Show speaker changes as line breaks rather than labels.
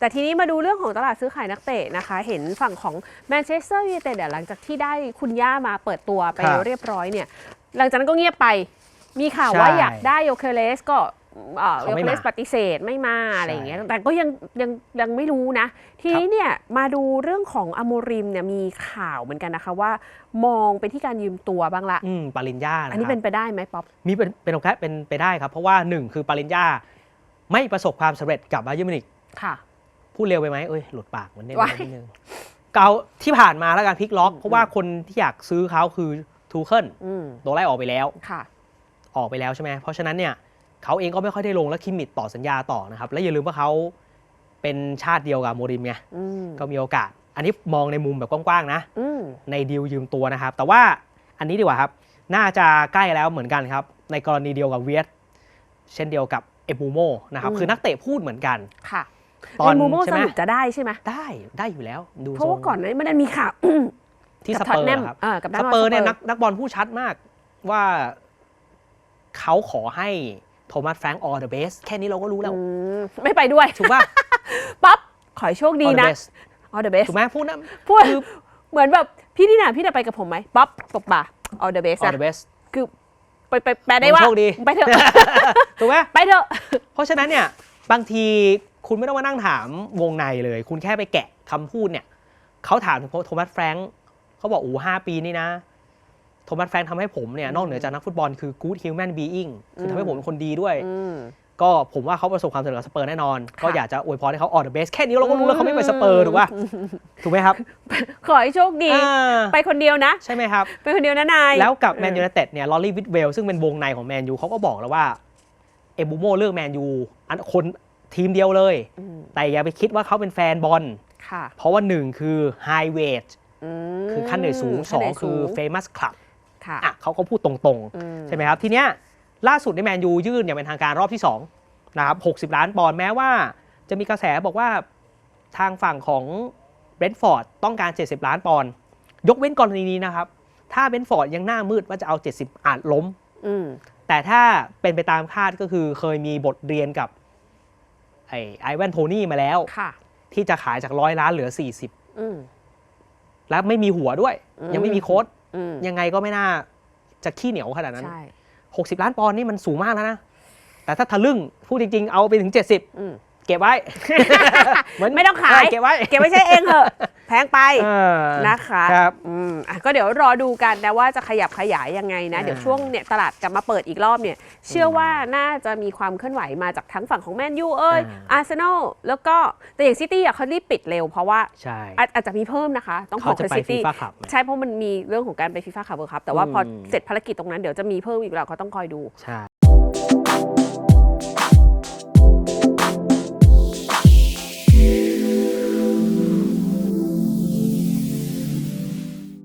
แต่ทีนี้มาดูเรื่องของตลาดซื้อขายนักเตะนะคะ เห็นฝั่งของแมนเชสเตอร์ยูไนเต็ดหลังจากที่ได้คุณย่ามาเปิดตัวไป
ครับ
เรียบร้อยเนี่ย หลังจากนั้นก็เงียบไป มีข่าว
ใช่
ว่าอยากได้โยเคเลสก็เอ่อ
เขา
โย
ไม่
เคเลส
มา
ปฏิเสธไม่มาอะไรอย่างเงี้ย
ใช่
แต่ก็ยังยังยังไม่รู้นะ ทีนี้เนี่ยมาดูเรื่องของอโมริมเนี่ยมีข่าวเหมือนกันนะคะว่า มองไปที่การยืมตัวบ้างละ
อืมปาริญญานะ
อันนี้
ค
เป็
รับ
นไปได้ไหมป๊อป
มีเป็นเป็นโอกาสเป็นไปได้ครับ เพราะว่าหนึ่งคือปาริญญาไม่ประสบความสำเร็จกับบาเยิร์นมิวนิก
ค่ะ
พูดเร็วไปไหมเอ้ยหลุดปากมันเนี่ย
ว้าย
นิดนึงเกาที่ผ่านมาแล้วกันพลิกล็อก เพราะว่าคนที่อยากซื้อเขาคือทูเคิล
อืม
โดนไล่ออกไปแล้ว
ค่ะ
ออกไปแล้วใช่ไหมเพราะฉะนั้นเนี่ยเขาเองก็ไม่ค่อยได้ลงและคิมมิดต่อสัญญาต่อนะครับ และอย่าลืมว่าเขาเป็นชาติเดียวกับโมริมไง
อืม
ก็มีโอกาส อันนี้มองในมุมแบบกว้างๆนะ
อืม
ในดีลยืมตัวนะครับ แต่ว่าอันนี้ดีกว่าครับ น่าจะใกล้แล้วเหมือนกันครับ ในกรณีเดียวกับเวียดเช่นเดียวกับเอบูโมนะครับ
อืม
คือนักเตะพูดเหมือนกัน
ค่ะ
ตอน
ในมูโม
ใช่
ส
ไหม
รุปจะได้ใช่ไหม
ได้ได้อยู่แล้วดู
เพราะว่า
ทง
ก่อนหนานี้มันมีข่าว
ที่
กั
ส
ท็อ
เป
ต
อร์
แนม
ครับ
เออกับด้า
ส
น
เปอร์เนี่ย
ส
นักนักบอลพูดชัดมากว่าเขาขอให้โทมัสแฟรงค์ออเดอะเบสแค่นี้เราก็รู้แล้ว
อืมไม่ไปด้วย
ถูกป่ะ
ป๊อปขอให้โชคดี
all the
นะ
best
all the best
ถูกไหมพูดนะ
พูด
คือ
เหมือนแบบพี่นี่นะพี่จะไปกับผมไหมป๊อปตบบ่า all the best
all
นะ
the best
คือไปไปแปลได้ว่า
โชคดี
ไปเถอะ
ถูกไหม
ไปเถอะ
เพราะฉะนั้นเนี่ยบางที คุณไม่ต้องมานั่งถามวงในเลย คุณแค่ไปแกะคำพูดเนี่ยเขาถามถึงโทมัสแฟรงค์เขาบอกอู้ห้าปีนี่นะ โทมัสแฟรงค์ทำให้ผมเนี่ยนอกเหนือจากนักฟุตบอลคือ good human being คือทำให้ผมเป็นคนดีด้วย
อืม
ก็ผมว่าเขาประสบความสำเร็จกับสเปอร์แน่นอน
ค่ะ
ก็อยากจะอวยพรให้เขา all the best แค่นี้เราก็รู้แล้วเขาไม่ไปสเปอร์ถูกป่ะถูกไหมครับ
ขอให้โชคดี
อ่า
ไปคนเดียวนะ
ใช่ไหมครับ
ไปคนเดียวนะนาย
แล้วกับแมน
เออ
ยูไนเต็ดเนี่ยลอรี่วิดเวลซึ่งเป็นวงในของแมนยูเขาก็บอกแล้วว่า เอบูโมเลือกแมนยูอันคน ทีมเดียวเลย
อืม
แต่อย่าไปคิดว่าเขาเป็นแฟนบอล
ค่ะ
เพราะว่าหนึ่งคือ high weight
ม
คือขั้นเหนื่อยสูงส
ขั้น
อ
เห
ง
นื่ย
คือ
สูง
famous club
ค่ะ
อะเขาก็พูดตรง
อื
ๆใช่ไหมครับ ทีเนี้ยล่าสุดในแมนยูยื่นอย่างเป็นทางการรอบที่2นะครับ60 ล้านปอนด์แม้ว่า จะมีกระแสบอกว่าทางฝั่งของเบรนท์ฟอร์ดต้องการ 70 ล้านปอนด์ยกเว้นกรณีนี้นะครับ ถ้าเบรนท์ฟอร์ดยังหน้ามืดว่าจะเอา 70 อาจล้ม
อืม
แต่ถ้าเป็นไปตามคาดก็คือเคยมีบทเรียนกับ ไอ้ไอแวนโทนี่มาแล้ว
ค่ะ
ที่จะขายจากร้อยล้านเหลือ40
อืม
แล้วไม่มีหัวด้วย
อืม
ยังไม่มีโค้ด
อืม
ยังไงก็ไม่น่าจะขี้เหนียวขนาดนั้น
ใช่
60 ล้านปอนด์นี่มันสูงมากแล้วนะ แต่ถ้าทะลึ่งพูดจริง ๆ เอาไปถึง 70
อืม
เก็บไว้ เหมือน
ไม่ต้องขาย
เเก็บไว้
เก็บไว้ใช้เองเถอะ แพงไป
เออ
นะคะ
ครับ
อืมอะก็เดี๋ยวรอดูกันนะว่าจะขยับขยายยังไงนะ
อ่า
เดี๋ยวช่วงเนี่ยตลาดกลับมาเปิดอีกรอบเนี่ย เชื่อว่าน่าจะมีความเคลื่อนไหวมาจากทั้งฝั่งของแมนยูเอ้ย
อ่า
อาร์เซนอลแล้วก็แต่อย่างซิตี้อะเขารีบปิดเร็วเพราะว่า
ใช่
อาจอาจจะมีเพิ่มนะคะ ต้องข
เขา
อง
จะไป
ซิ
ฟี
ตี้
ฟ่าขับ
ใช่เพราะมันมีเรื่องของการไปฟีฟ่าคัพเวิร์ครับแต่ว่าพออ
ม
เสร็จภารกิจตรงนั้นเดี๋ยวจะมีเพิ่มอีกแล้วก็ต้องคอยดู
ใช่